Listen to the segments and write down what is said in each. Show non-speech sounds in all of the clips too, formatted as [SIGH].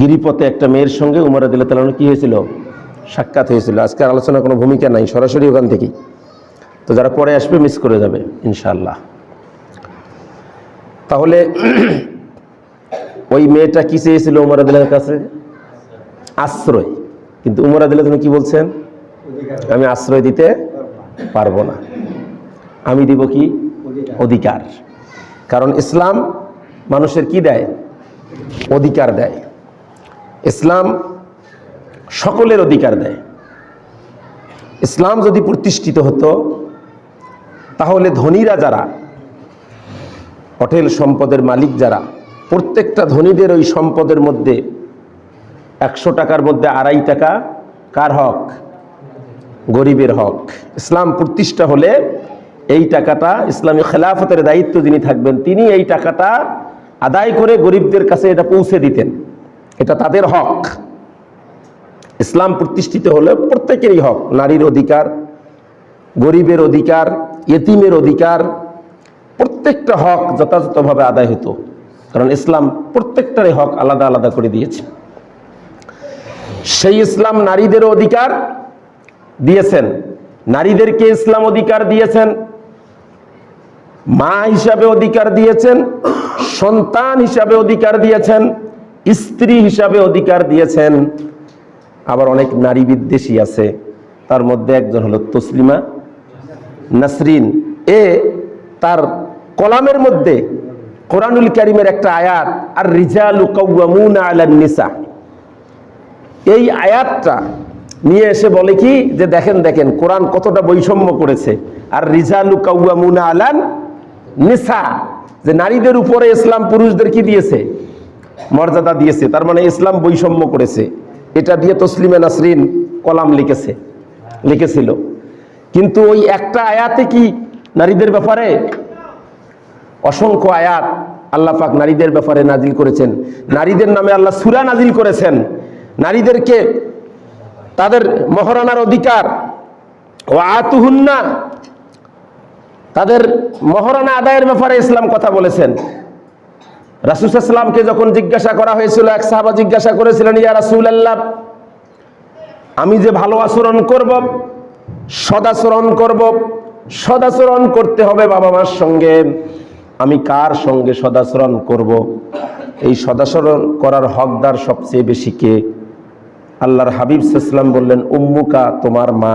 গিরিপথে একটা মেয়ের সঙ্গে উমর আদিল্লাহ তালন কি হয়েছিল? সাক্ষাৎ হয়েছিল। আজকের আলোচনা কোনো ভূমিকা নাই, সরাসরি ওখান থেকেই। তো যারা পরে আসবে মিস করে যাবে ইনশাল্লাহ তাহলে [CLEARS THROAT] ওই মেয়েটা কি চেয়েছিল উমর আদিলের কাছে? আশ্রয়। কিন্তু উমর আদিল্লাহ তুমি কি বলছেন? আমি আশ্রয় দিতে পারব না। আমি দিব কি? অধিকার। কারণ ইসলাম মানুষের কি দেয়? অধিকার দেয়। ইসলাম সকলের অধিকার দেয়। ইসলাম যদি প্রতিষ্ঠিত হতো, তাহলে ধনীরা যারা হোটেল সম্পদের মালিক যারা, প্রত্যেকটা ধনীদের ওই সম্পদের মধ্যে একশো টাকার মধ্যে আড়াই টাকা কার হক? গরিবের হক। ইসলাম প্রতিষ্ঠা হলে এই টাকাটা ইসলামী খেলাফতের দায়িত্ব যিনি থাকবেন, তিনি এই টাকাটা আদায় করে গরিবদের কাছে এটা পৌঁছে দিতেন। এটা তাদের হক। ইসলাম প্রতিষ্ঠিত হলে প্রত্যেকেরই হক, নারীর অধিকার, গরিবের অধিকার এতিমের অধিকার, প্রত্যেকটা হক যথাযথভাবে আদায় হতো। কারণ ইসলাম প্রত্যেকটারই হক আলাদা আলাদা করে দিয়েছে। সেই ইসলাম নারীদের অধিকার দিয়েছেন। নারীদেরকে ইসলাম অধিকার দিয়েছেন। মা হিসাবে অধিকার দিয়েছেন। সন্তান হিসাবে অধিকার দিয়েছেন। স্ত্রী হিসাবে অধিকার দিয়েছেন। আবার অনেক নারী বিদ্বেষী আছে। তার মধ্যে একজন হলো তসলিমা নাসরিন। এ তার কলামের মধ্যে কোরআনুল করিমের একটা আয়াত আর রিজালু আলান নিসা। এই আয়াতটা নিয়ে এসে বলে কি, যে দেখেন দেখেন, কোরআন কতটা বৈষম্য করেছে। আর রিজালু কাউয়ামুনা আলান নিসা। যে নারীদের উপরে ইসলাম পুরুষদের কি দিয়েছে? মর্যাদা দিয়েছে, তার মানে ইসলাম বৈষম্য করেছে। এটা দিয়ে তসলিমে নাসরিন কলাম লিখেছে, লিখেছিল। কিন্তু ওই একটা আয়াতে কি নারীদের ব্যাপারে? অসংখ্য আয়াত আল্লাহ পাক নারীদের ব্যাপারে নাজিল করেছেন। নারীদের নামে আল্লাহ সুরা নাজিল করেছেন। নারীদেরকে তাদের মহারানার অধিকার ও আতুহুন্না, তাদের মহারানা আদায়ের ব্যাপারে ইসলাম কথা বলেছেন। রাসুসাল্লামকে যখন জিজ্ঞাসা করা হয়েছিল, এক সাহাবা জিজ্ঞাসা করেছিলেন, ইয়া রাসুল আল্লাহ আমি যে ভালো আচরণ করব সদাচরণ করব সদাচরণ করতে হবে বাবা মার সঙ্গে। আমি কার সঙ্গে সদাচরণ করব? এই সদাচরণ করার হকদার সবচেয়ে বেশি কে? আল্লাহর হাবিব সাল্লাম বললেন, উম্মুকা, তোমার মা।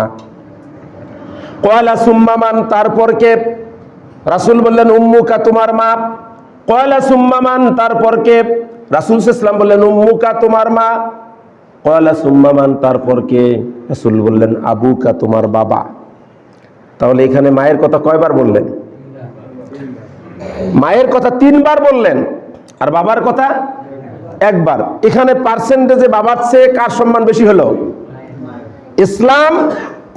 কয়লা সুম্মামান তারপর কে? রাসুল বললেন, উম্মুকা, তোমার মা। কয়লা সুম্মামান, তারপর কে? রাসুল ইসলাম বললেন, উম্মুকা তোমার মা। কয়লা সুম্মামান, তারপর কে? রাসুল বললেন, আবুকা তোমার বাবা। তাহলে এখানে মায়ের কথা কয়বার বললেন? মায়ের কথা তিনবার বললেন, আর বাবার কথা একবার। এখানে পার্সেন্টেজে বাবার চেয়ে কার সম্মান বেশি হলো? ইসলাম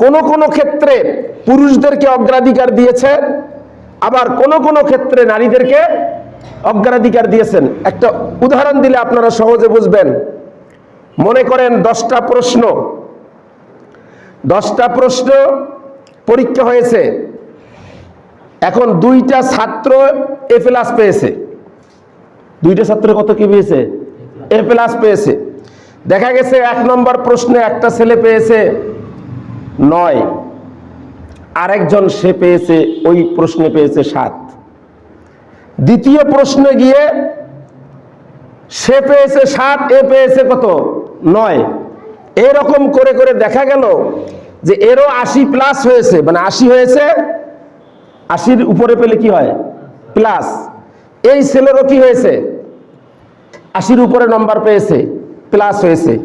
কোন কোন ক্ষেত্রে পুরুষদেরকে অগ্রাধিকার দিয়েছে, আবার কোন কোন ক্ষেত্রে নারীদেরকে অগ্রাধিকার দিয়েছেন। একটা উদাহরণ দিলে আপনারা সহজে বুঝবেন। মনে করেন দশটা প্রশ্ন। দশটা প্রশ্ন পরীক্ষা হয়েছে। এখন দুইটা ছাত্র এ প্লাস পেয়েছে। দুইটা ছাত্র কত কি পেয়েছে? এ প্লাস পেয়েছে। দেখা গেছে এক নম্বর প্রশ্নে একটা ছেলে পেয়েছে নয়। আরেকজন সে পেয়েছে, ওই প্রশ্নে পেয়েছে সাত। দ্বিতীয় প্রশ্নে গিয়ে সে পেয়েছে সাত এ পেয়েছে কত? নয়। এরকম করে করে দেখা গেল যে এরও আশি প্লাস হয়েছে। মানে আশি হয়েছে, আশির উপরে পেলে কি হয়? প্লাস এই ছেলেরও কি হয়েছে? আশির উপরে নম্বর পেয়েছে প্লাস হয়েছে।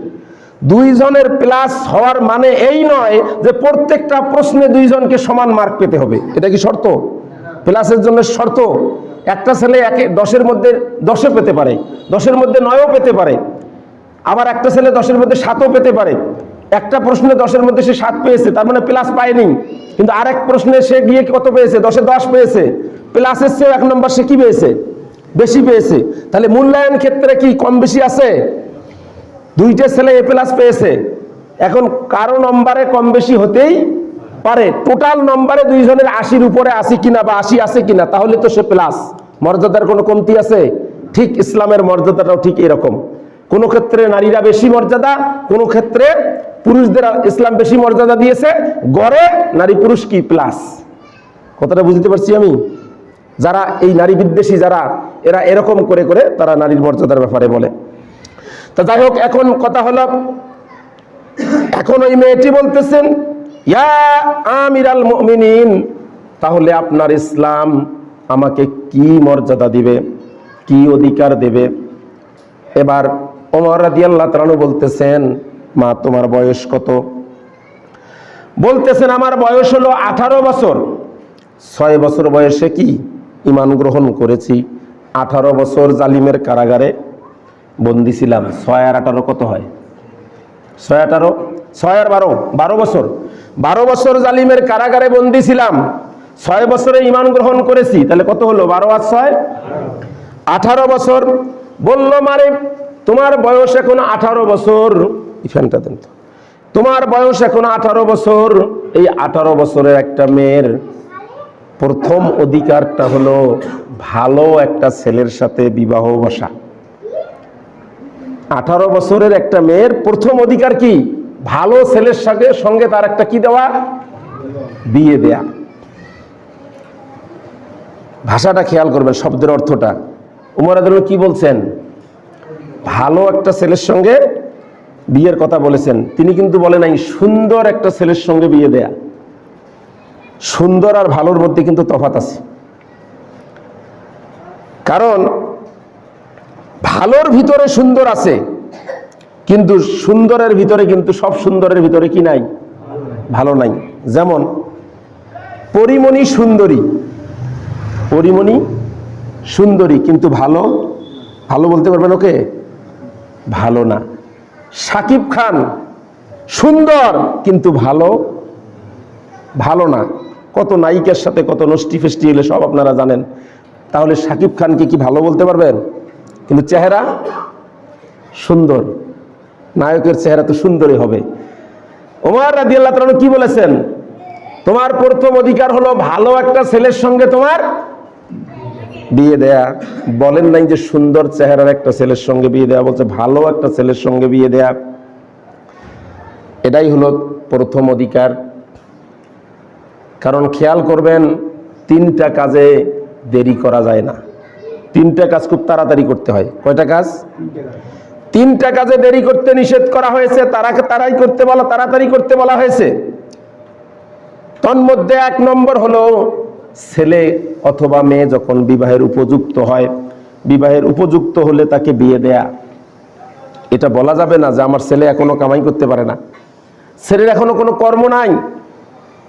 দুইজনের প্লাস হওয়ার মানে এই নয় যে প্রত্যেকটা প্রশ্নে দুইজনকে সমান মার্ক পেতে হবে। এটা কি শর্ত? প্লাসের জন্য শর্ত? একটা ছেলে একে দশের মধ্যে দশে পেতে পারে, দশের মধ্যে নয়ও পেতে পারে, আবার একটা ছেলে দশের মধ্যে সাতও পেতে পারে। একটা প্রশ্নে দশের মধ্যে সে সাত পেয়েছে, তার মানে প্লাস পায়নি। কিন্তু আরেক প্রশ্নে সে গিয়ে কত পেয়েছে? দশে দশ পেয়েছে। প্লাসের চেয়েও এক নম্বর সে কি পেয়েছে? বেশি পেয়েছে। তাহলে মূল্যায়ন ক্ষেত্রে কি কম বেশি আছে? দুইটা ছেলে এ প্লাস পেয়েছে। এখন কারও নম্বরে কম বেশি হতেই পারে। টোটাল নম্বরে দুইজনের আশির উপরে আসি কিনা বা আশি আছে কিনা, তাহলে তো সে প্লাস মর্যাদার কোনো কমতি আছে? ঠিক ইসলামের মর্যাদাটাও ঠিক এরকম। কোনো ক্ষেত্রে নারীরা বেশি মর্যাদা, কোনো ক্ষেত্রে পুরুষদের ইসলাম বেশি মর্যাদা দিয়েছে। গড়ে নারী পুরুষ কি প্লাস কথাটা বুঝতে পারছি আমি? যারা এই নারী বিদ্বেষী যারা, এরা এরকম করে করে তারা নারীর মর্যাদার ব্যাপারে বলে। তা যাই হোক, এখন কথা হলো, এখন ওই মেয়েটি বলতেছেন ইয়া আমিরাল মুমিনিন, তাহলে আপনার ইসলাম আমাকে কি মর্যাদা দিবে, কি অধিকার দেবে? এবার ওমর রাদিয়াল্লাহ তাআলা বলতেছেন, মা, তোমার বয়স কত? বলতেছেন, আমার বয়স হলো আঠারো বছর। ছয় বছর বয়সে কি ইমান গ্রহণ করেছি? আঠারো বছর জালিমের কারাগারে বন্দি ছিলাম। ছয় আর আঠারো কত হয়? ছয় আঠারো? ছয় আর বারো বারো বছর। বারো বছর জালিমের কারাগারে বন্দি ছিলাম। ছয় বছরে ইমান গ্রহণ করেছি। তাহলে কত হলো? বারো আর ছয়? আঠারো বছর। বলল মানে তোমার বয়স এখন আঠারো বছর। দেন তো। তোমার বয়স এখন আঠারো বছর। এই আঠারো বছরের একটা মেয়ের প্রথম অধিকারটা হলো ভালো একটা ছেলের সাথে বিবাহ বসা। আঠারো বছরের একটা মেয়ের প্রথম অধিকার কি? ভালো ছেলের সাথে সঙ্গে তার একটা কি দেওয়া? বিয়ে দেয়া। ভাষাটা খেয়াল করবেন, শব্দের অর্থটা। উমর আদুল কি বলছেন? ভালো একটা ছেলের সঙ্গে বিয়ের কথা বলেছেন। তিনি কিন্তু বলে নাই, সুন্দর একটা ছেলের সঙ্গে বিয়ে দেয়া। সুন্দর আর ভালোর মধ্যে কিন্তু তফাত আছে। কারণ, ভালোর ভিতরে সুন্দর আছে। কিন্তু সুন্দরের ভিতরে কিন্তু সব সুন্দরের ভিতরে কি নাই? ভালো নাই। যেমন, পরিমণি সুন্দরী। পরিমণি সুন্দরী, কিন্তু ভালো? ভালো বলতে পারবেন ওকে? ভালো না। সাকিব খান সুন্দর, কিন্তু ভালো? ভালো না। কত নায়িকার সাথে কত নষ্টি ফেষ্টি এলে সব আপনারা জানেন। তাহলে সাকিব খানকে কি ভালো বলতে পারবেন? কিন্তু চেহারা সুন্দর। নায়কের চেহারা তো সুন্দরই হবে। ওমর রাজি আল্লাহ কি বলেছেন? তোমার প্রথম অধিকার হলো ভালো একটা ছেলের সঙ্গে তোমার বিয়ে দেয়া। বলেন নাই যে সুন্দর চেহারার একটা ছেলের সঙ্গে বিয়ে দেয়া, বলছে ভালো একটা ছেলের সঙ্গে বিয়ে দেয়া। এটাই হলো প্রথম অধিকার। কারণ খেয়াল করবেন, তিনটা কাজে দেরি করা যায় না। তিনটা কাজ খুব তাড়াতাড়ি করতে হয়। কয়টা কাজ? তিনটা কাজে দেরি করতে নিষেধ করা হয়েছে তারাকে তারাই করতে বলা, তাড়াতাড়ি করতে বলা হয়েছে। তন্মধ্যে এক নম্বর হলো, ছেলে অথবা মেয়ে যখন বিবাহের উপযুক্ত হয়, বিবাহের উপযুক্ত হলে তাকে বিয়ে দেয়া। এটা বলা যাবে না যে আমার ছেলে এখনও কামাই করতে পারে না। ছেলের এখনও কোনো কর্ম নাই।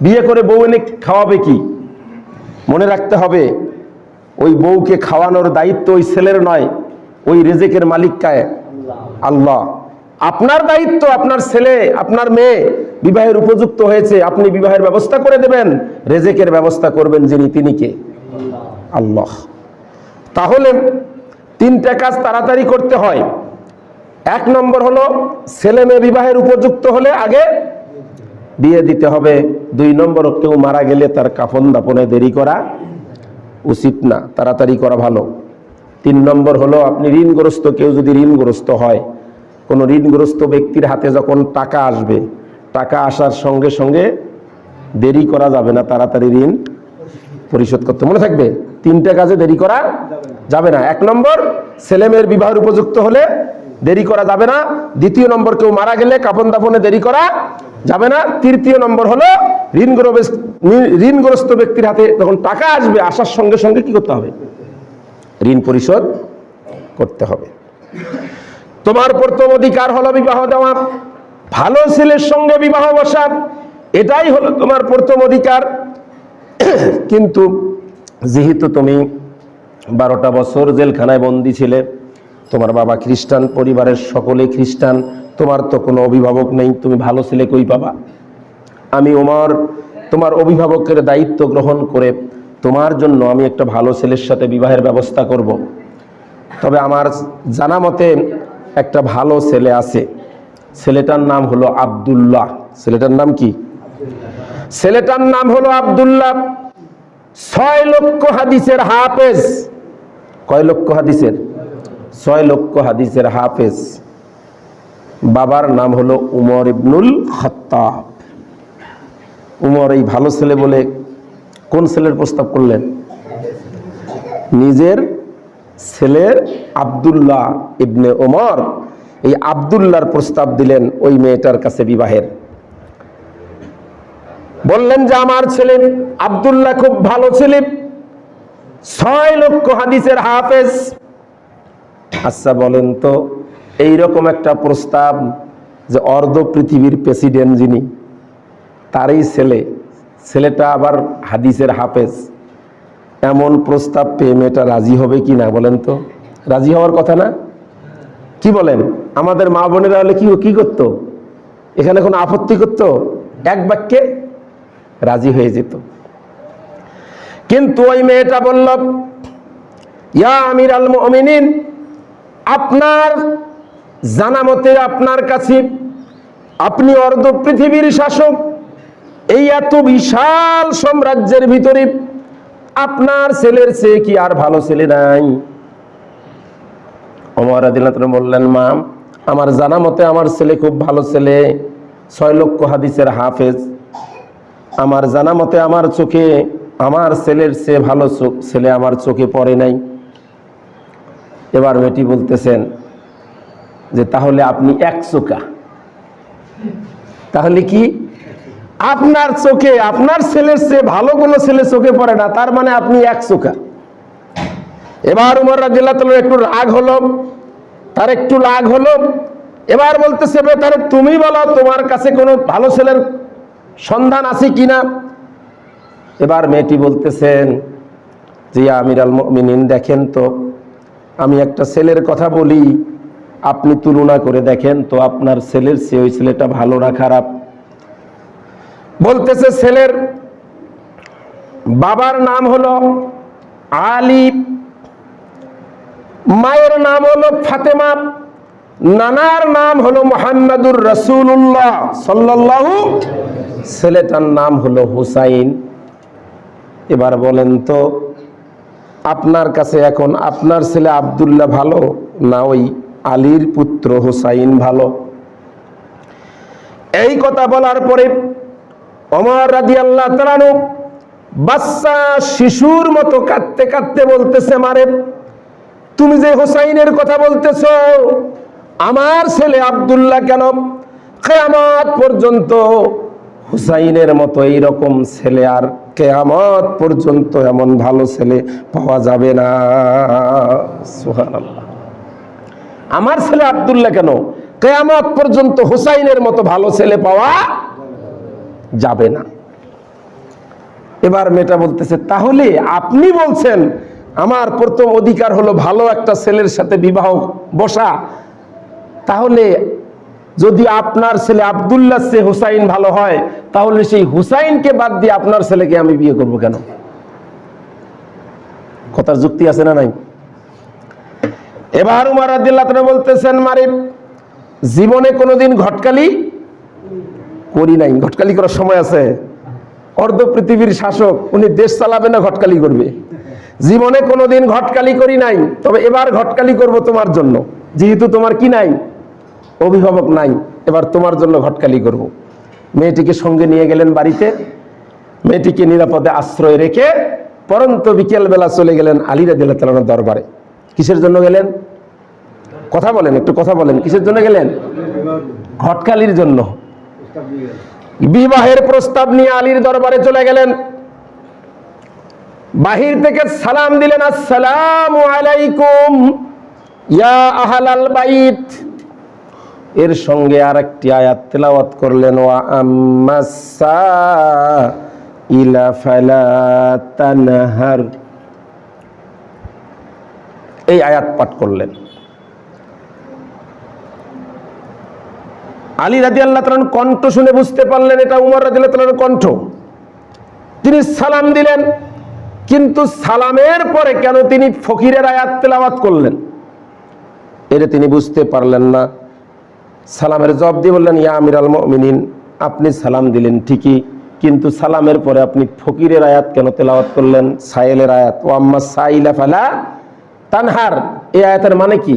বিয়ে করে বউ এনে খাওয়াবে কি? মনে রাখতে হবে, ওই বউকে খাওয়ানোর দায়িত্ব ওই ছেলের নয়, ওই রেজেকের মালিক কায়। আল্লাহ। আপনার দায়িত্ব, আপনার ছেলে, আপনার মেয়ে বিবাহের উপযুক্ত হয়েছে, আপনি বিবাহের ব্যবস্থা করে দেবেন, রেজেকের ব্যবস্থা করবেন যিনি তিনি কে? আল্লাহ। তাহলে তিনটা কাজ তাড়াতাড়ি করতে হয়। এক নম্বর হলো, ছেলে মেয়ে বিবাহের উপযুক্ত হলে আগে বিয়ে দিতে হবে। দুই নম্বর, কেউ মারা গেলে তার কাফন দাপনে দেরি করা উচিত না, তাড়াতাড়ি করা ভালো। তিন নম্বর হলো, আপনি ঋণগ্রস্ত, কেউ যদি ঋণগ্রস্ত হয় কোনো ঋণগ্রস্ত ব্যক্তির হাতে যখন টাকা আসবে, টাকা আসার সঙ্গে সঙ্গে দেরি করা যাবে না, তাড়াতাড়ি ঋণ পরিশোধ করতে। মনে থাকবে, তিনটা কাজে দেরি করা যাবে না। এক নম্বর, ছেলেমেয়ের বিবাহের উপযুক্ত হলে দেরি করা যাবে না। দ্বিতীয় নম্বর, কেউ মারা গেলে কাপন দাপনে দেরি করা যাবে না। তৃতীয় নম্বর হলো ঋণগ্রস্ত ব্যক্তির হাতে যখন টাকা আসবে, আসার সঙ্গে সঙ্গে কি করতে হবে? ঋণ পরিশোধ করতে হবে। তোমার প্রথম অধিকার হলো বিবাহ দেওয়া। ভালো ছেলের সঙ্গে বিবাহ বসা, এটাই হলো তোমার প্রথম অধিকার। কিন্তু যেহেতু তুমি বারোটা বছর জেলখানায় বন্দি ছিলে, তোমার বাবা খ্রিস্টান, পরিবারের সকলে খ্রিস্টান, তোমার তো কোনো অভিভাবক নেই, তুমি ভালো ছেলে কই পাবা? আমি ওমর, তোমার অভিভাবকের দায়িত্ব গ্রহণ করে তোমার জন্য আমি একটা ভালো ছেলের সাথে বিবাহের ব্যবস্থা করব। তবে আমার জানা মতে একটা ভালো ছেলে আছে। ছেলেটার নাম হলো আবদুল্লাহ। ছেলেটার নাম কি? ছেলেটার নাম হলো আবদুল্লাহ। ছয় লক্ষ হাদিসের হাফেজ। কয় লক্ষ হাদিসের? ছয় লক্ষ হাদিসের হাফেজ। বাবার নাম হলো উমর ইবনুল খত্তাব। উমর এই ভালো ছেলে বলে কোন ছেলের প্রস্তাব করলেন? নিজের ছেলের আব্দুল্লাহ ইবনে ওমর। এই আব্দুল্লাহর প্রস্তাব দিলেন ওই মেয়েটার কাছে বিবাহের। বললেন যে, আমার ছেলে আবদুল্লাহ খুব ভালো ছেলে। ছয় লক্ষ হাদিসের হাফেজ। আচ্ছা বলেন তো, এইরকম একটা প্রস্তাব যে অর্ধ পৃথিবীর প্রেসিডেন্ট যিনি, তারই ছেলে। ছেলেটা আবার হাদিসের হাফেজ। এমন প্রস্তাব পেয়ে মেয়েটা রাজি হবে কি না বলেন তো? রাজি হওয়ার কথা না? কি বলেন? আমাদের মা বোনেরা হলে কি কি করতো? এখানে কোনো আপত্তি করতো? এক বাক্যে রাজি হয়ে যেত। কিন্তু ওই মেয়েটা বলল, ইয়া আমির আল মমিনিন, আপনার জানা মতে আপনার কাছে আপনি অর্ধ পৃথিবীর শাসক, এই এত বিশাল সাম্রাজ্যের ভিতরে আপনার ছেলের চেয়ে কি আর ভালো ছেলে নাই? অমর আদিনাথ বললেন, মা, আমার জানা মতে আমার ছেলে খুব ভালো ছেলে। ছয় লক্ষ হাদিসের হাফেজ। আমার জানা মতে আমার চোখে, আমার ছেলের চেয়ে ভালো ছেলে আমার চোখে পড়ে নাই। এবার মেয়েটি বলতেছেন যে, তাহলে আপনি এক চোখা। তাহলে কি আপনার চোখে, আপনার ছেলের চেয়ে ভালো কোনো ছেলে চোখে পড়ে না, তার মানে আপনি এক চোখা। এবার উমর রাজিল্লা রাজিল্লাহ একটু রাগ হলো, তার একটু রাগ হলো, এবার বলতেছে তাহলে তুমি বলো, তোমার কাছে কোনো ভালো ছেলের সন্ধান আছে কি না এবার মেয়েটি বলতেছেন যে আমির আল মিনিন দেখেন তো, আমি একটা ছেলের কথা বলি, আপনি তুলনা করে দেখেন তো, আপনার ছেলের সে ওই ছেলেটা ভালো না খারাপ? বলতেছে ছেলের বাবার নাম হলো আলী মায়ের নাম হলো ফাতেমা, নানার নাম হলো মোহাম্মদুর রসুল্লাহ সাল্লাল্লাহু ছেলেটার নাম হলো হুসাইন। এবার বলেন তো, আপনার কাছে এখন আপনার ছেলে আবদুল্লাহ ভালো না ওই আলীর পুত্র হুসাইন ভালো? এই কথা বলার পরে অমর রাজি আল্লাহ তালানু বাচ্চা শিশুর মতো কাঁদতে কাঁদতে বলতেছে, মারে, তুমি যে হোসাইনের কথা বলতেছ, আমার ছেলে আবদুল্লাহ কেন? কেয়ামত পর্যন্ত হুসাইনের মতো এইরকম ছেলে আর কেয়ামত পর্যন্ত এমন ভালো ছেলে পাওয়া যাবে না। আমার ছেলে আবদুল্লাহ কেন? কেয়ামত পর্যন্ত হুসাইনের মতো ভালো ছেলে পাওয়া যাবে না। এবার মেয়েটা বলতেছে, তাহলে আপনি বলছেন আমার প্রথম অধিকার হলো ভালো একটা ছেলের সাথে বিবাহ বসা। তাহলে যদি আপনার ছেলে আবদুল্লাহ সে হুসাইন ভালো হয়, তাহলে সেই হুসাইনকে বাদ দিয়ে আপনার ছেলেকে আমি বিয়ে করব কেন? কথার যুক্তি আছে না নাই? এবার উমার আদিল্লাহ বলতেছেন মারে জীবনে কোনোদিন ঘটকালি করি নাই, ঘটকালি করার সময় আছে। অর্ধ পৃথিবীর শাসক, উনি দেশ চালাবে না ঘটকালি করবে। জীবনে কোনোদিন ঘটকালি করি নাই, তবে এবার ঘটকালি করব তোমার জন্য। যেহেতু তোমার কি নাই? অভিভাবক নাই, এবার তোমার জন্য ঘটকালি করব। মেয়েটিকে সঙ্গে নিয়ে গেলেন বাড়িতে। মেয়েটিকে নিরাপদে আশ্রয় রেখে পরন্ত বিকেলবেলা চলে গেলেন আলিরা দিল্লা তালানোর দরবারে। কিসের জন্য গেলেন? কথা বলেন, একটু কথা বলেন, কিসের জন্য গেলেন? ঘটকালির জন্য। বিবাহের প্রস্তাব নিয়ে আলীর দরবারে চলে গেলেন। বাহির থেকে সালাম দিলেন, আসসালাম আলাইকুম, ইয়া আহালাল বাইত। এর সঙ্গে আর একটি আয়াত তেলাওয়াত করলেন, ওয়া আম্মাসা তানহার। এই আয়াত পাঠ করলেন। আলী রাজি আল্লাহ তালান কণ্ঠ শুনে বুঝতে পারলেন এটা উমর রাজি আল্লাহ তালার কণ্ঠ। তিনি সালাম দিলেন, কিন্তু সালামের পরে কেন তিনি ফকিরের আয়াত তেলাওয়াত করলেন? এটা তিনি বুঝতে পারলেন না। সালামের জবাব দিয়ে বললেন, ইয়া আমির আল মিনিন আপনি সালাম দিলেন ঠিকই, কিন্তু সালামের পরে আপনি ফকিরের আয়াত কেন তেলাওয়াত করলেন? সাইলের আয়াত ও আম্মা সাইলা ফালা তানহার এই আয়াতের মানে কি?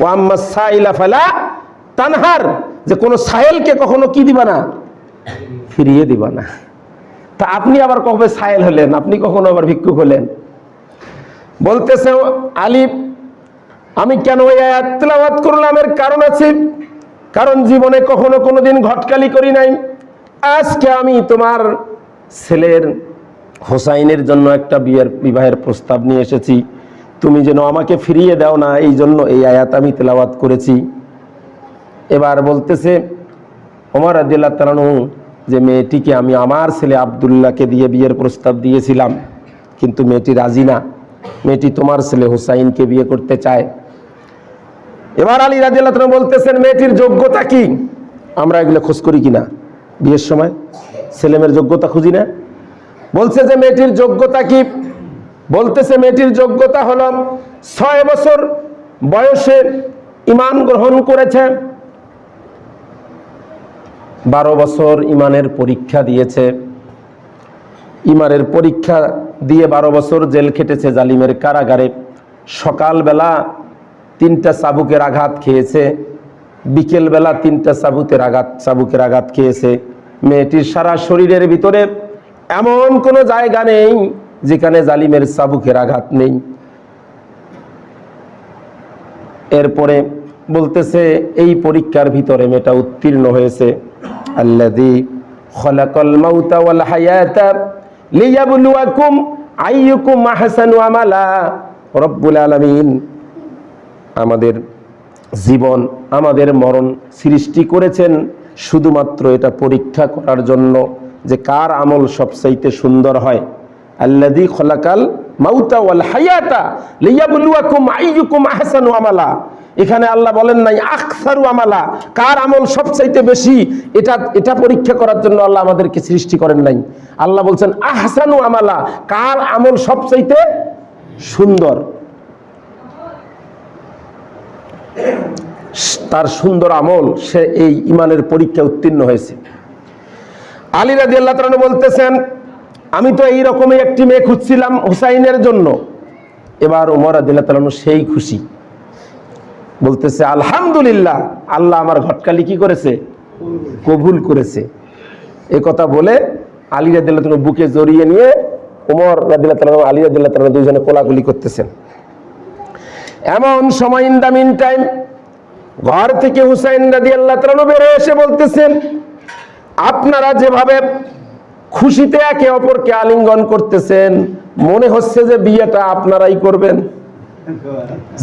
ও আম্মা সাইলা ফালা তানহার যে কোনো সাহেলকে কখনো কি দিবা না? ফিরিয়ে দিবা না। তা আপনি আবার কবে সাহেল হলেন? আপনি কখনো আবার ভিক্ষুক হলেন? বলতেছে আলিফ আমি কেন ওই আয়াত করলাম? এর কারণ আছে। কারণ জীবনে কখনো কোনো দিন ঘটকালি করি নাই। আজকে আমি তোমার ছেলের হোসাইনের জন্য একটা বিয়ের, বিবাহের প্রস্তাব নিয়ে এসেছি। তুমি যেন আমাকে ফিরিয়ে দাও না, এই জন্য এই আয়াত আমি তেলাওয়াত করেছি। এবার বলতেছে, ওমর আদিল্লাহ তালানু যে মেয়েটিকে আমি আমার ছেলে আবদুল্লাহকে দিয়ে বিয়ের প্রস্তাব দিয়েছিলাম, কিন্তু মেয়েটি রাজি না। মেয়েটি তোমার ছেলে হুসাইনকে বিয়ে করতে চায়। এবার আলী রাজিয়াল্লাহ তাআলা বলতেছেন, মেয়েটির যোগ্যতা কি? আমরা এগুলো খোঁজ করি কিনা বিয়ের সময়? ছেলেমেয়ের যোগ্যতা খুঁজি না? বলছে যে, মেয়েটির যোগ্যতা কি? বলতেছে, মেয়েটির যোগ্যতা হলো ছয় বছর বয়সে ইমান গ্রহণ করেছে। বারো বছর ইমানের পরীক্ষা দিয়েছে। ইমানের পরীক্ষা দিয়ে বারো বছর জেল খেটেছে জালিমের কারাগারে। সকালবেলা তিনটা চাবুকের আঘাত খেয়েছে। বিকেলবেলা তিনটা চাবুকের আঘাত চাবুকের আঘাত খেয়েছে। মেয়েটির সারা শরীরের ভিতরে এমন কোনো জায়গা নেই যেখানে জালিমের চাবুকের আঘাত নেই। এরপরে বলতেছে, এই পরীক্ষার ভিতরে মেয়েটা উত্তীর্ণ হয়েছে। আল্লাদি খলাকল মাউতা ওয়াল হায়াতা লিয়াবলুয়াকুম আইয়ুকুম আহসানু আমালা। রব্বুল আলামিন আমাদের জীবন, আমাদের মরণ সৃষ্টি করেছেন। শুধুমাত্র এটা পরীক্ষা করার জন্য যে কার আমল সবচাইতে সুন্দর হয়। আল্লাদি খলাকাল মাউতা ওয়াল হায়াতা লিয়াবলুয়াকুম আইয়ুকুম আহসানু আমালা। এখানে আল্লাহ বলেন নাই আখসারু আমালা। কার আমল সবচাইতে বেশি? এটা এটা পরীক্ষা করার জন্য আল্লাহ আমাদেরকে সৃষ্টি করেন নাই। আল্লাহ বলছেন, আহসানু আমালা। কার আমল সবচাইতে সুন্দর? তার সুন্দর আমল, সে এই ইমানের পরীক্ষা উত্তীর্ণ হয়েছে। আলী রাজি আল্লাহ বলতেছেন, আমি তো এই রকমই একটি মেয়ে খুঁজছিলাম হুসাইনের জন্য। এবার উমর আদিল্লাহ তালন সেই খুশি। বলতেছে, আলহামদুলিল্লাহ, আল্লাহ আমার ঘটকালি কি করেছে? কবুল করেছে। এ কথা বলে আলী রাদিল্লাহ তালন বুকে জড়িয়ে নিয়ে উমর রাদিল্লাহ তালন আলী রাদিল্লাহ তালন দুইজনে কোলাগুলি করতেছেন। এমন সময় ইন দা মিন টাইম ঘর থেকে হুসাইন রাদি আল্লাহ তালু বেরো এসে বলতেছেন, আপনারা যেভাবে খুশিতে একে অপরকে আলিঙ্গন করতেছেন, মনে হচ্ছে যে বিয়েটা আপনারাই করবেন।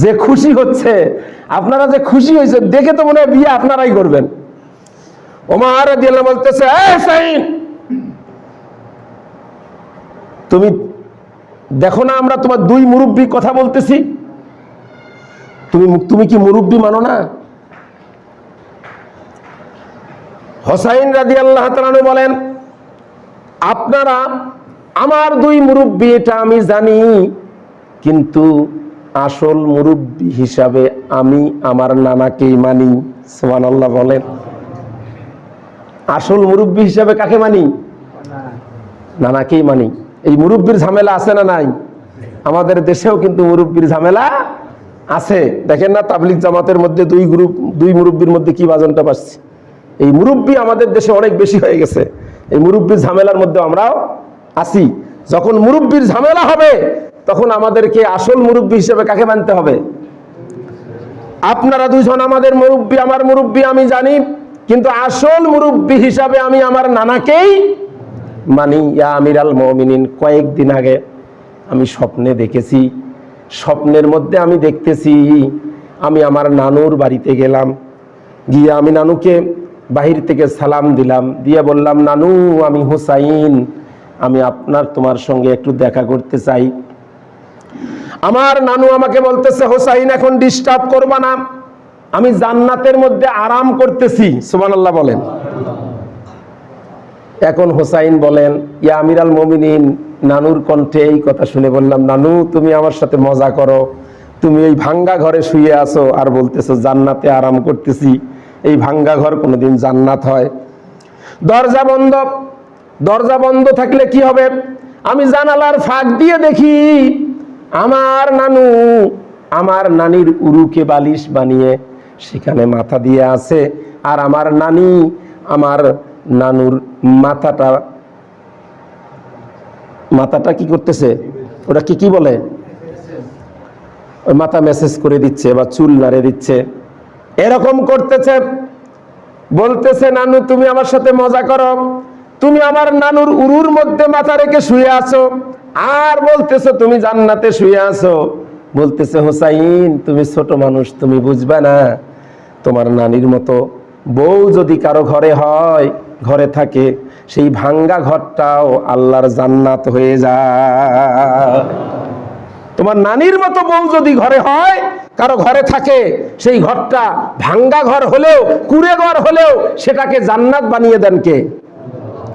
যে খুশি হচ্ছে, আপনারা যে খুশি হয়েছে দেখে তো মনে হয় বিয়ে আপনারাই করবেন। ওমার বলতেছে তুমি দেখো না আমরা তোমার দুই মুরব্বী কথা বলতেছি? তুমি তুমি কি মুরব্বী মানো না? হোসাইন রাজি আল্লাহ বলেন, আপনারা আমার দুই মুরব্বী, এটা আমি জানি, কিন্তু আসল মুরব্বী হিসাবে আমি আমার নানাকেই মানি সোমান আল্লাহ বলেন। আসল মুরব্বী হিসাবে কাকে মানি? নানাকেই মানি। এই মুরব্বীর ঝামেলা আছে না নাই? আমাদের দেশেও কিন্তু মুরব্বীর ঝামেলা আছে। দেখেন না তাবলিক জামাতের মধ্যে দুই গ্রুপ, দুই মুরব্বীর মধ্যে কি বাজনটা পাচ্ছি এই মুরব্বী আমাদের দেশে অনেক বেশি হয়ে গেছে। এই মুরব্বীর ঝামেলার মধ্যে আমরাও আসি যখন মুরব্বীর ঝামেলা হবে তখন আমাদেরকে আসল মুরব্বী হিসেবে কাকে মানতে হবে? আপনারা দুজন আমাদের মুরব্বী, আমার মুরব্বী আমি জানি, কিন্তু আসল মুরব্বী হিসাবে আমি আমার নানাকেই মানি। ইয়া আমির আমিরাল মমিনিন, কয়েকদিন আগে আমি স্বপ্নে দেখেছি, স্বপ্নের মধ্যে আমি দেখতেছি, আমি আমার নানুর বাড়িতে গেলাম, গিয়ে আমি নানুকে বাহির থেকে সালাম দিলাম, দিয়ে বললাম, নানু, আমি হুসাইন, আমি আপনার তোমার সঙ্গে একটু দেখা করতে চাই। আমার নানু আমাকে বলতেছে, হোসাইন, এখন ডিস্টার্ব করবা না। আমি জান্নাতের মধ্যে আরাম করতেছি। সুবহানাল্লাহ বলেন। এখন হোসাইন বলেন, ইয়া আমিরাল মমিনিন, নানুর কণ্ঠে এই কথা শুনে বললাম, নানু, তুমি আমার সাথে মজা করো। তুমি এই ভাঙ্গা ঘরে শুয়ে আসো আর বলতেছো, জান্নাতে আরাম করতেছি। এই ভাঙ্গা ঘর কোনোদিন জান্নাত হয়। দরজা বন্ধ। দরজা বন্ধ থাকলে কি হবে? আমি জানালার ফাঁক দিয়ে দেখি আমার নানু, আমার নানির উরুকে বালিশ বানিয়ে সেখানে মাথা দিয়ে আছে। আর আমার নানি, আমার নানুর মাথাটা মাথাটা কি করতেছে? ওটা কি কি বলে? ওই মাথা মেসেজ করে দিচ্ছে বা চুল নাড়ে দিচ্ছে। এরকম করতেছে, বলতেছে, নানু, তুমি আমার সাথে মজা করো। তুমি আমার নানুর উরুর মধ্যে মাথা রেখে শুয়ে আছো। আর বলতেছো, তুমি জান্নাতে শুয়ে আছো? বলতেছে, হোসাইন, তুমি ছোট মানুষ, তুমি বুঝবে না। তোমার নানির মতো বউ যদি কারও ঘরে হয়, ঘরে থাকে, সেই ভাঙ্গা ঘরটাও আল্লাহর জান্নাত হয়ে যায়। তোমার নানির মতো বউ যদি ঘরে হয়, কারও ঘরে থাকে, সেই ঘরটা ভাঙ্গা ঘর হলেও, কুড়ে ঘর হলেও সেটাকে জান্নাত বানিয়ে দেন কে?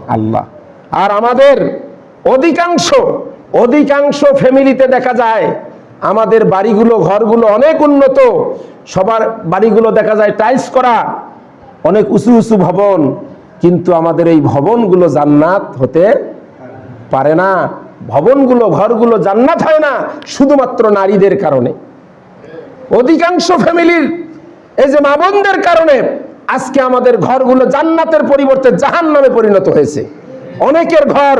আল্লাহ। আর আমাদের অধিকাংশ অধিকাংশ ফ্যামিলিতে দেখা যায় আমাদের বাড়িগুলো, ঘরগুলো অনেক উন্নত। সবার বাড়িগুলো দেখা যায় টাইলস করা, অনেক উঁচু উঁচু ভবন। কিন্তু আমাদের এই ভবনগুলো জান্নাত হতে পারে না। ভবনগুলো, ঘরগুলো জান্নাত হয় না, শুধুমাত্র নারীদের কারণে। অধিকাংশ ফ্যামিলির, এই যে মা বোনদের কারণে আজকে আমাদের ঘরগুলো জান্নাতের পরিবর্তে জাহান নামে পরিণত হয়েছে। অনেকের ঘর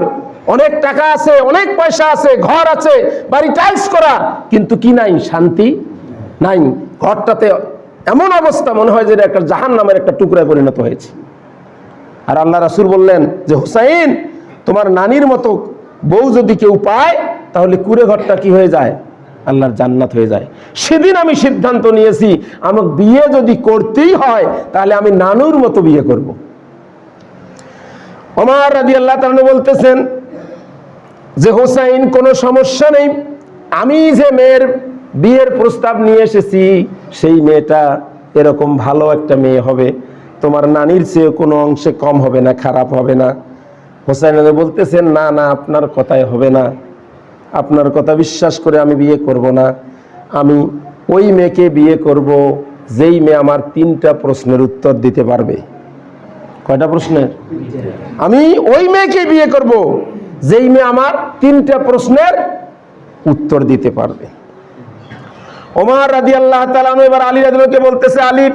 অনেক টাকা আছে, অনেক পয়সা আছে, ঘর আছে, বাড়ি টাইলস করা, কিন্তু কি নাই? শান্তি নাই। ঘরটাতে এমন অবস্থা মনে হয় যে একটা জাহান নামের একটা টুকরায় পরিণত হয়েছে। আর আল্লাহ রাসুল বললেন যে, হুসাইন, তোমার নানির মতো বউ যদি কেউ পায়, তাহলে কুড়ে ঘরটা কি হয়ে যায়? আল্লাহর জান্নাত হয়ে যায়। সেদিন আমি সিদ্ধান্ত নিয়েছি, আমাকে বিয়ে যদি করতেই হয়, তাহলে আমি নানুর মতো বিয়ে করব। আমার রাজি আল্লাহ তালু বলতেছেন যে হোসাইন কোনো সমস্যা নেই। আমি যে মেয়ের বিয়ের প্রস্তাব নিয়ে এসেছি, সেই মেয়েটা এরকম ভালো একটা মেয়ে হবে। তোমার নানির চেয়ে কোনো অংশে কম হবে না, খারাপ হবে না। হোসাইন বলতেছেন, না না, আপনার কথায় হবে না। আপনার কথা বিশ্বাস করে আমি বিয়ে করব না। আমি ওই মেয়েকে বিয়ে করব, যেই মেয়ে আমার তিনটা প্রশ্নের উত্তর দিতে পারবে। কয়টা প্রশ্নের? আমি ওই মেয়েকে বিয়ে করব। যেই মেয়ে আমার তিনটা প্রশ্নের উত্তর দিতে পারবে। ওমর রাজি আল্লাহ এবার আলী রাজুকে বলতেছে, আলী,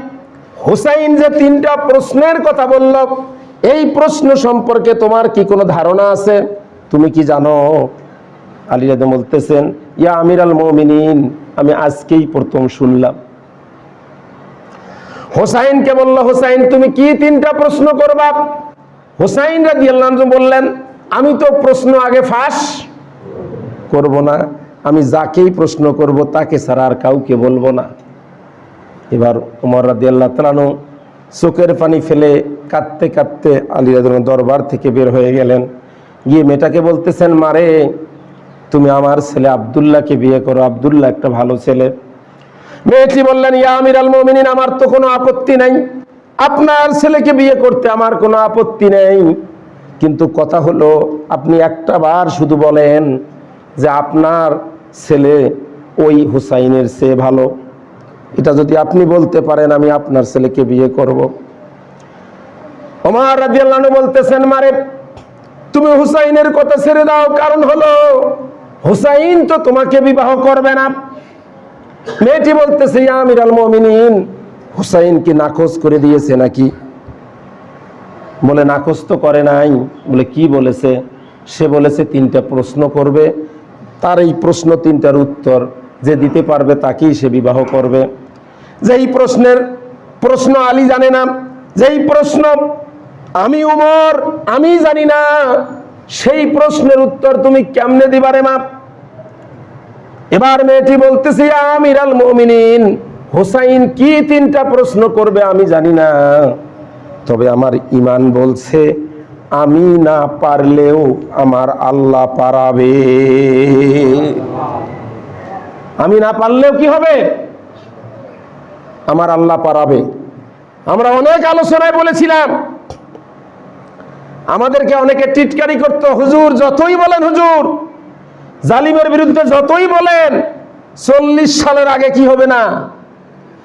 হুসাইন যে তিনটা প্রশ্নের কথা বলল, এই প্রশ্ন সম্পর্কে তোমার কি কোনো ধারণা আছে? তুমি কি জানো? আলী রাজু বলতেছেন, ইয়া আমির আল মমিনিন, আমি আজকেই প্রথম শুনলাম। হোসাইনকে বলল, হোসাইন, তুমি কি তিনটা প্রশ্ন করবা? হোসাইন রাজি আল্লাহ বললেন আমি তো প্রশ্ন আগে ফাঁস করব না। আমি যাকেই প্রশ্ন করব, তাকে ছাড়া আর কাউকে বলব না। এবার উমর রাদি আল্লাহ তালানু চোখের পানি ফেলে কাঁদতে কাঁদতে আলী রাজন দরবার থেকে বের হয়ে গেলেন। গিয়ে মেয়েটাকে বলতেছেন, মারে, তুমি আমার ছেলে আবদুল্লাহকে বিয়ে করো। আবদুল্লাহ একটা ভালো ছেলে। মেয়েটি বললেন, ইয়া আমির আল মোমিনিন, আমার তো কোনো আপত্তি নাই। আপনার ছেলেকে বিয়ে করতে আমার কোনো আপত্তি নেই। কিন্তু কথা হলো, আপনি একটা বার শুধু বলেন যে আপনার ছেলে ওই হুসাইনের সে ভালো। এটা যদি আপনি বলতে পারেন, আমি আপনার ছেলেকে বিয়ে করব। ওমার রাজিয়াল্লাহ বলতেছেন, মারে, তুমি হুসাইনের কথা ছেড়ে দাও। কারণ হলো, হুসাইন তো তোমাকে বিবাহ করবে না। মেয়েটি বলতেছে আমির আল মমিনিন, হুসাইন কি নাকচ করে দিয়েছে নাকি? বলে নাকচ তো করে নাই। বলে, কি বলেছে? সে বলেছে, তিনটা প্রশ্ন করবে। তার এই প্রশ্ন তিনটার উত্তর যে দিতে পারবে তাকেই সে বিবাহ করবে। যেই প্রশ্নের প্রশ্ন আলী জানে না, যেই প্রশ্ন, আমি উমর, আমি জানি না। সেই প্রশ্নের উত্তর তুমি কেমনে দিবারে মা? এবার মেয়েটি বলতেছি আমির আল মমিনিন, হোসাইন কি তিনটা প্রশ্ন করবে আমি জানি না। তবে আমার ইমান বলছে, আমি না পারলেও আমার আল্লাহ পারাবে। আমি না পারলেও কি হবে? আমার আল্লাহ পারাবে। আমরা অনেক আলোচনায় বলেছিলাম, আমাদেরকে অনেকে টিটকারি করতো, হুজুর, যতই বলেন হুজুর, জালিমের বিরুদ্ধে যতই বলেন, চল্লিশ সালের আগে কি হবে না?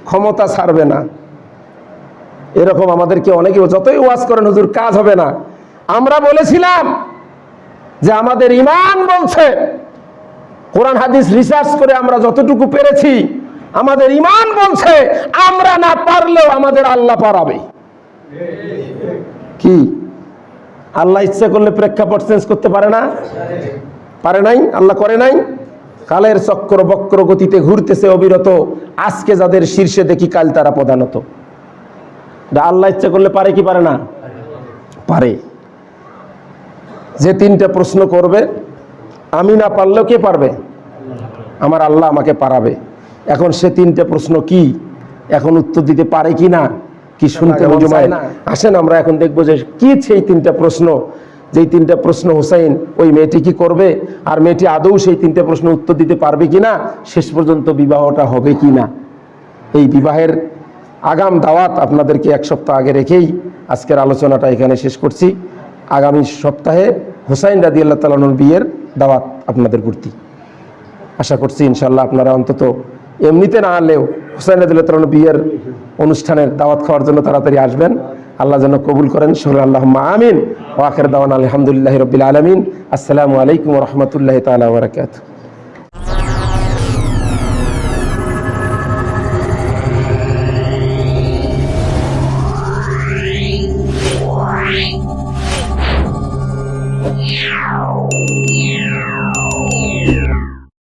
ক্ষমতা ছাড়বে না। এরকম আমাদেরকে অনেকে যতই ওয়াজ করেন, হুজুর, কাজ হবে না। আমরা বলেছিলাম যে আমাদের ইমান বলছে, কোরআন হাদিস রিসার্চ করে আমরা যতটুকু পেরেছি, আমাদের ইমান বলছে, আমরা না পারলেও আমাদের আল্লাহ পারাবে। কি? আল্লাহ ইচ্ছা করলে প্রেক্ষাপট চেঞ্জ করতে পারে না? পারে নাই? আল্লাহ করে নাই? কালের চক্র বক্র গতিতে ঘুরতেছে অবিরত। আজকে যাদের শীর্ষে দেখি কাল তারা প্রধানত। আল্লাহ ইচ্ছা করলে পারে কি পারে না? পারে। যে তিনটা প্রশ্ন করবে, আমি না পারলেও কে পারবে? আমার আল্লাহ আমাকে পারাবে। এখন সে তিনটা প্রশ্ন কি? এখন উত্তর দিতে পারে কি না? কি শুনতে না আসেন, আমরা এখন দেখব যে কি সেই তিনটা প্রশ্ন। যেই তিনটা প্রশ্ন হুসাইন ওই মেয়েটি কি করবে? আর মেয়েটি আদৌ সেই তিনটা প্রশ্ন উত্তর দিতে পারবে কি না? শেষ পর্যন্ত বিবাহটা হবে কি না? এই বিবাহের আগাম দাওয়াত আপনাদেরকে এক সপ্তাহ আগে রেখেই আজকের আলোচনাটা এখানে শেষ করছি। আগামী সপ্তাহে হুসাইন রাদি আল্লাহ তালানুর বিয়ের দাওয়াত আপনাদের প্রতি আশা করছি ইনশাল্লাহ আপনারা অন্তত এমনিতে না আনলেও হুসাইন রাদিল্লাহ তালানুর বিয়ের অনুষ্ঠানের দাওয়াত খাওয়ার জন্য তাড়াতাড়ি আসবেন। আল্লাহ যেন কবুল করেন। সুর আল্লাহ আমিন। ওয়াকের দাওয়ান আলহামদুলিল্লাহ রবিল আলমিন। আসসালামু আলাইকুম রহমতুল্লাহ তালা বরকাত